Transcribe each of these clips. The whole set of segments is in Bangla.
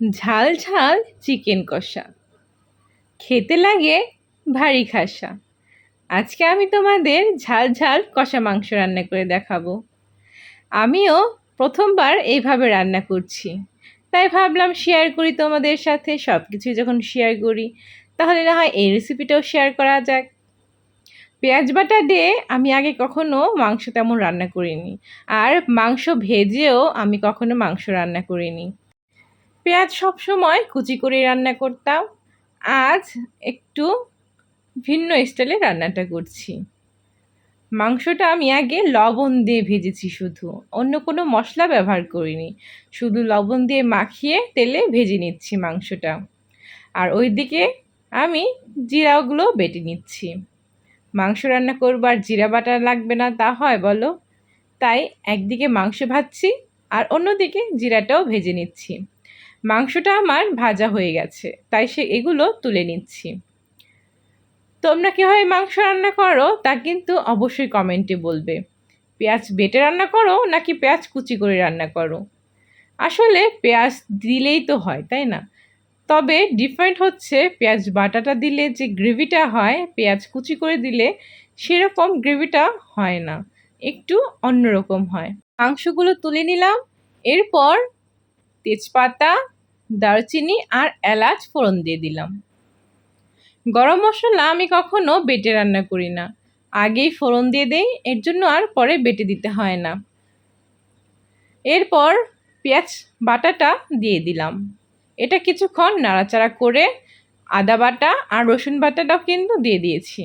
ঝাল ঝাল চিকেন কষা। খেতে লাগে ভারী খাসা। আজকে আমি তোমাদের ঝাল ঝাল কষা মাংস রান্না করে দেখাবো। আমিও প্রথমবার এইভাবে রান্না করছি। তাই ভাবলাম শেয়ার করি তোমাদের সাথে সব কিছু যখন শেয়ার করি, তাহলে না হয় এই রেসিপিটাও শেয়ার করা যাক। পেঁয়াজ বাটা দিয়ে আমি আগে কখনো মাংস তেমন রান্না করিনি। আর মাংস ভেজেও আমি কখনো মাংস রান্না করিনি। পেঁয়াজ সবসময় কুচি করে রান্না করতাম। আজ একটু ভিন্ন স্টাইলে রান্নাটা করছি। মাংসটা আমি আগে লবণ দিয়ে ভেজেছি শুধু। অন্য কোনো মশলা ব্যবহার করিনি। শুধু লবণ দিয়ে মাখিয়ে তেলে ভেজে নিচ্ছি মাংসটা। আর ওইদিকে আমি জিরাগুলো বেটে নিচ্ছি। মাংস রান্না করব আর জিরা বাটা লাগবে না তা হয় বলো? তাই একদিকে মাংস ভাজছি আর অন্যদিকে জিরাটাও ভেজে নিচ্ছি। মাংসটা আমার ভাজা হয়ে গেছে, তাই সে এগুলো তুলে নিচ্ছি। তোমরা কীভাবে মাংস রান্না করো? তা কিন্তু অবশ্যই কমেন্টে বলবে। পেঁয়াজ বেটে রান্না করো, নাকি পেঁয়াজ কুচি করে রান্না করো? আসলে পেঁয়াজ দিলেই তো হয়, তাই না? তবে ডিফারেন্ট হচ্ছে পেঁয়াজ বাটাটা দিলে যে গ্রেভিটা হয়, পেঁয়াজ কুচি করে দিলে সেরকম গ্রেভিটা হয় না, একটু অন্যরকম হয়। মাংসগুলো তুলে নিলাম, এরপর তেজপাতা দারচিনি আর এলাচ ফোড়ন দিয়ে দিলাম। গরম মশলা আমি কখনো বেটে রান্না করি না। আগেই ফোড়ন দিয়ে দেই, এর জন্য আর পরে বেটে দিতে হয় না। এরপর পেঁয়াজ বাটাটা দিয়ে দিলাম। এটা কিছুক্ষণ নাড়াচাড়া করে আদা বাটা আর রসুন বাটাটাও কিন্তু দিয়ে দিয়েছি।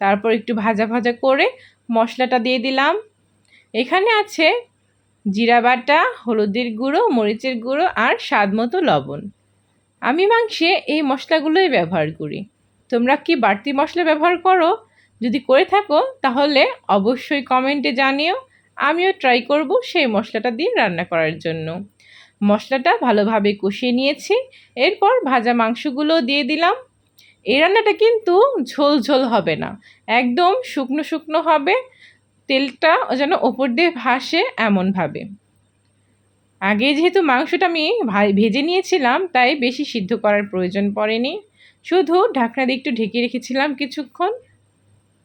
তারপর একটু ভাজা ভাজা করে মশলাটা দিয়ে দিলাম। এখানে আছে জিরা বাটা, হলুদের গুঁড়ো, মরিচের গুঁড়ো আর স্বাদ মতো লবণ। আমি মাংসে এই মশলাগুলোই ব্যবহার করি। তোমরা কি বাড়তি মশলা ব্যবহার করো? যদি করে থাকো, তাহলে অবশ্যই কমেন্টে জানিও। আমিও ট্রাই করব সেই মশলাটা দিয়ে রান্না করার জন্য। মশলাটা ভালোভাবে কষিয়ে নিয়েছি। এরপর ভাজা মাংসগুলো দিয়ে দিলাম। এই রান্নাটা কিন্তু ঝোল ঝোল হবে না। একদম শুকনো শুকনো হবে। তেলটা যেন ওপর দিয়ে ভাসে এমনভাবে। আগে যেহেতু মাংসটা আমি ভেজে নিয়েছিলাম, তাই বেশি সিদ্ধ করার প্রয়োজন পড়েনি। শুধু ঢাকনা দিয়ে একটু ঢেকে রেখেছিলাম কিছুক্ষণ।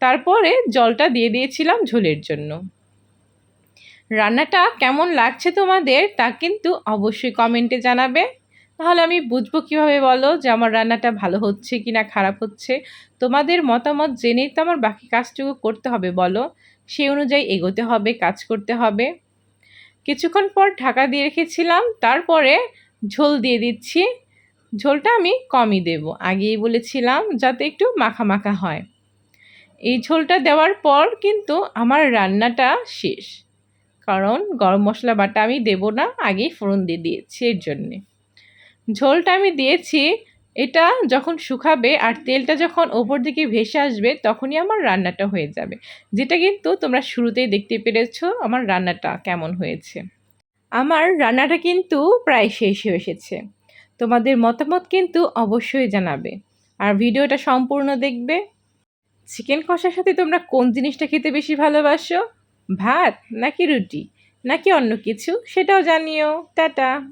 তারপরে জলটা দিয়ে দিয়েছিলাম ঝোলের জন্য। রান্নাটা কেমন লাগছে তোমাদের তা কিন্তু অবশ্যই কমেন্টে জানাবে। তাহলে আমি বুঝব কীভাবে বলো যে আমার রান্নাটা ভালো হচ্ছে কি না খারাপ হচ্ছে। তোমাদের মতামত জেনেই তো আমার বাকি কাজটুকু করতে হবে, বলো। সেই অনুযায়ী এগোতে হবে, কাজ করতে হবে। কিছুক্ষণ পর ঢাকা দিয়ে রেখেছিলাম, তারপরে ঝোল দিয়ে দিচ্ছি। ঝোলটা আমি কমই দেব, আগেই বলেছিলাম যাতে একটু মাখা মাখা হয়। এই ঝোলটা দেওয়ার পর কিন্তু আমার রান্নাটা শেষ, কারণ গরম মশলা বাটা আমি দেব না, আগেই ফোড়ন দিয়ে দিয়েছি এর জন্যে। ঝোলটা আমি দিয়েছি এটা যখন শুকাবে আর তেলটা যখন ওপর দিকে ভেসে আসবে, তখনই আমার রান্নাটা হয়ে যাবে। যেটা কিন্তু তোমরা শুরুতেই দেখতে পেরেছ আমার রান্নাটা কেমন হয়েছে। আমার রান্নাটা কিন্তু প্রায় শেষ হয়ে এসেছে। তোমাদের মতামত কিন্তু অবশ্যই জানাবে। আর ভিডিওটা সম্পূর্ণ দেখবে। চিকেন কষার সাথে তোমরা কোন জিনিসটা খেতে বেশি ভালোবাসো? ভাত নাকি রুটি? নাকি অন্য কিছু? সেটাও জানিও। টাটা!